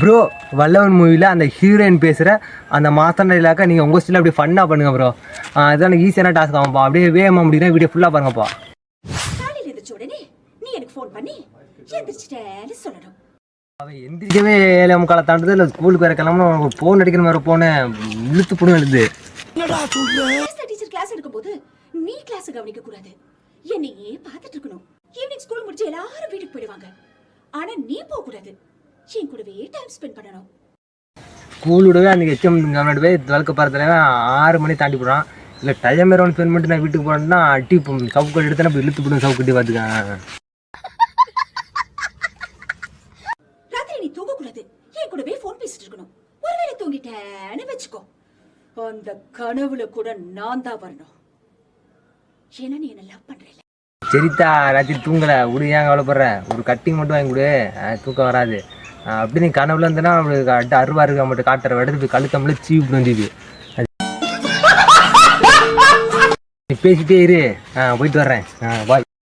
Bro வல்லவன் மூவியில் அந்த heroine பேசுகிற அந்த மாஸ்டர் இல்லாக்க நீங்கள் உங்கள் ஸ்டில் அப்படியே ஃபன்னாக பண்ணுங்க ப்ரோ அதுதான் ஈஸியான டாஸ்க் ஆகும்ப்பா அப்படியே வேகமாக முடியுதுன்னா வீடியோ ஃபுல்லாக பாருங்கப்பா எனக்கு அவன் எந்திரிக்கவே ஏழை முக்கால தாண்டது. இல்லை ஸ்கூலுக்கு வேற கிளம்பணும். ஃபோன் அடிக்கிற மாதிரி போன இழுத்து புடும் எழுது. டீச்சர் கிளாஸ் எடுக்கும்போது நீ கிளாஸ் கவனிக்க கூடாது. என்னையே பார்த்துட்டு இருக்கணும். ஈவினிங் ஸ்கூல் முடிச்சு எல்லாரும் வீட்டுக்கு போயிடுவாங்க. ஆனா நீ போக கூடாது என் கூடவே டைம் ஸ்பெண்ட் பண்ணணும். ஸ்கூல் விடவே அந்த ஹெச்எம் கவர்மெண்ட் போய் வழக்க ஆறு மணி தாண்டி போடுறான் இல்லை டைம் வேறு ஸ்பெண்ட் பண்ணிட்டு நான் வீட்டுக்கு போனேன்னா அட்டி சவுக்கடி எடுத்து நம்ம இழுத்து போடும் சவுக்கட்டி பார்த்துக்கேன் ராத்திரி நீ தூங்க கூடாது என் கூடவே ஃபோன் பேசிட்டு இருக்கணும். ஒருவேளை தூங்கிட்டேன்னு வச்சுக்கோ. அந்த கனவுல கூட நான் தான் வரணும். ஏன்னா நீ என்ன லவ் பண்றல சரித்தா ராத்திரி தூங்கலை. விடு ஏன் கவலைப்படுற? ஒரு கட்டிங் மட்டும் வாங்கி கொடு. தூக்கம் வராது. அப்படி நீ கனவுல இருந்தனா அவளுக்கு அட்டு அருவா இருக்க மட்டும் காட்டுற இடத்துல போய் கழுத்தமில்ல சீவு புரிஞ்சுது நீ பேசிட்டே இரு. ஆ போயிட்டு வர்றேன். ஆ பாய்